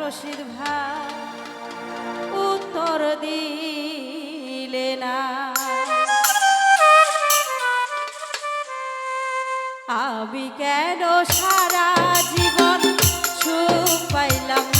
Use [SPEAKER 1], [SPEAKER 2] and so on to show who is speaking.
[SPEAKER 1] শশীর ভাই উত্তর দিলে না। আমি কেন সারা জীবন সুখ পাইলাম